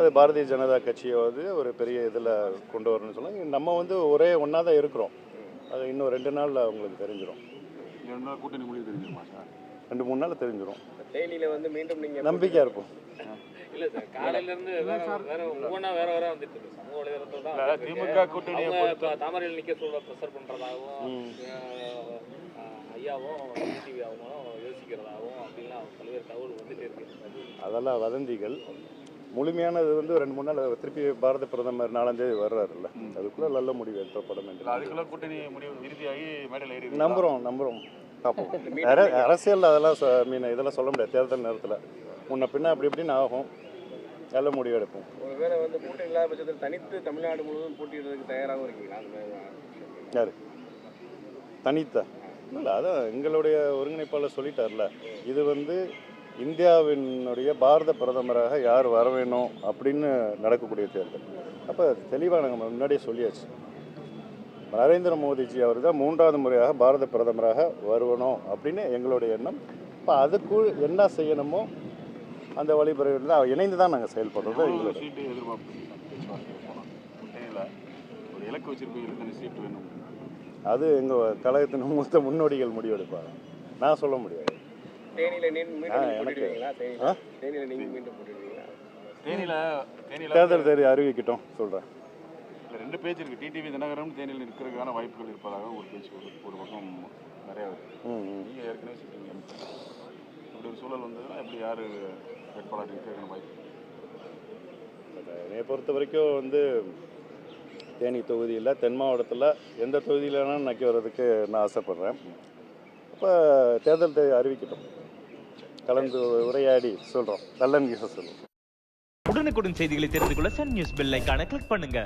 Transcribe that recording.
அது பாரதிய ஜனதா கட்சியை வந்து ஒரு பெரிய இதில் கொண்டு வரணும்னு சொன்னாங்க. நம்ம வந்து ஒரே ஒன்றா தான் இருக்கிறோம். அது இன்னும் ரெண்டு நாளில் அவங்களுக்கு தெரிஞ்சிடும் ரெண்டு நாள் கூட்டணி முடிவு தெரிஞ்சிருமா சார்? ரெண்டு மூணு நாளில் தெரிஞ்சிடும் தேனியில வந்து மீண்டும் நீங்க நம்பிக்கையாக இருப்போம் இல்ல சார் காலையில இருந்து வேற வேற ஒவ்வொன்றா வேற வேற வந்துட்டு இருக்கு. சமூக வலைதளத்துல தான் திமுக தாமரையில் நிக்க சொல்ல ப்ரெஷர் பண்றதாகவும் ம். அஹ், அஹ், ஐயாவும் டிவி அவங்களும் யோசிக்கிறதாகவும் அப்படின்லாம் பல்வேறு தகவல் வந்துட்டே இருக்கு. அதெல்லாம் வதந்திகள். முழுமையானது வந்து ரெண்டு மூணு நாள் திருப்பி பாரத பிரதமர் நாலாந்தேதி வர்றாருல்ல. அதுக்குள்ளே நல்ல முடிவு எடுக்கப்படும் இல்ல, என்று அதுக்குள்ள கூட்டணி முடிவு இறுதியாகி மேடையில் ஏறி நம்புகிறோம் நம்புகிறோம் பார்ப்போம். அர- அரசியல் அதெல்லாம் சொ- மீன் இதெல்லாம் சொல்ல முடியாது தேர்தல் நேரத்தில். முன்ன பின்ன அப்படி இப்படின்னு ஆகும். நல்ல முடிவு எடுப்போம். ஒருவேளை வந்து கூட்டணி இல்லாத பட்சத்தில் தனித்து தமிழ்நாடு முழுவதும் போட்டியிடுறதுக்கு தயாராகவும் இருக்கீங்களா? அந்த மாதிரி யார்? தனித்தா? இல்லை அதான் எங்களுடைய ஒருங்கிணைப்பாளர் சொல்லிட்டார்ல. இது வந்து இந்தியாவினுடைய பாரத பிரதமராக யார் வர வேணும் அப்படின்னு நடக்கக்கூடிய தேர்தல். அப்போ தெளிவாக நாங்கள் முன்னாடியே சொல்லியாச்சு. நரேந்திர மோடிஜி அவர் தான் மூன்றாவது முறையாக பாரத பிரதமராக வருவணும் அப்படின்னு எங்களுடைய எண்ணம். இப்போ அதுக்குள் என்ன செய்யணுமோ அந்த வழிமுறைகள் தான் இணைந்து தான் நாங்கள் செயல்படுறது அது எங்கள் கழகத்தின் மூத்த முன்னோடிகள் முடிவெடுப்பாங்க. நான் சொல்ல முடியாது. தேர்தல் தேதி அறிவிக்கட்டும் சொல்கிறேன் இல்ல, ரெண்டு பேச்சு இருக்கு. டிடிவி தினகரன் தேனியில் இருக்கிறதுக்கான வாய்ப்புகள் இருப்பதாக ஒரு பேச்சு ஒரு ஒரு பக்கம் நிறைய நீங்கள் ஏற்கனவே சொல்றீங்க இப்படி ஒரு சூழல் வந்ததுன்னா எப்படி யார் வேட்பாளர் இருக்கிறதுக்கான வாய்ப்பு? என்னை பொறுத்த வரைக்கும் வந்து தேனி தொகுதியில் தென் மாவட்டத்தில் எந்த தொகுதியில் வேணாலும் நக்கி வர்றதுக்கு நான் ஆசைப்பட்றேன். அப்போ தேர்தல் தேதி அறிவிக்கட்டும். கலந்து உரையாடி சொல்கிறோம் நல்ல நியூஸை சொல்லுவோம். உடனுக்குடன் செய்திகளை தெரிந்து கொள்ள சன் நியூஸ் பெல் ஐக்கான கிளிக் பண்ணுங்க.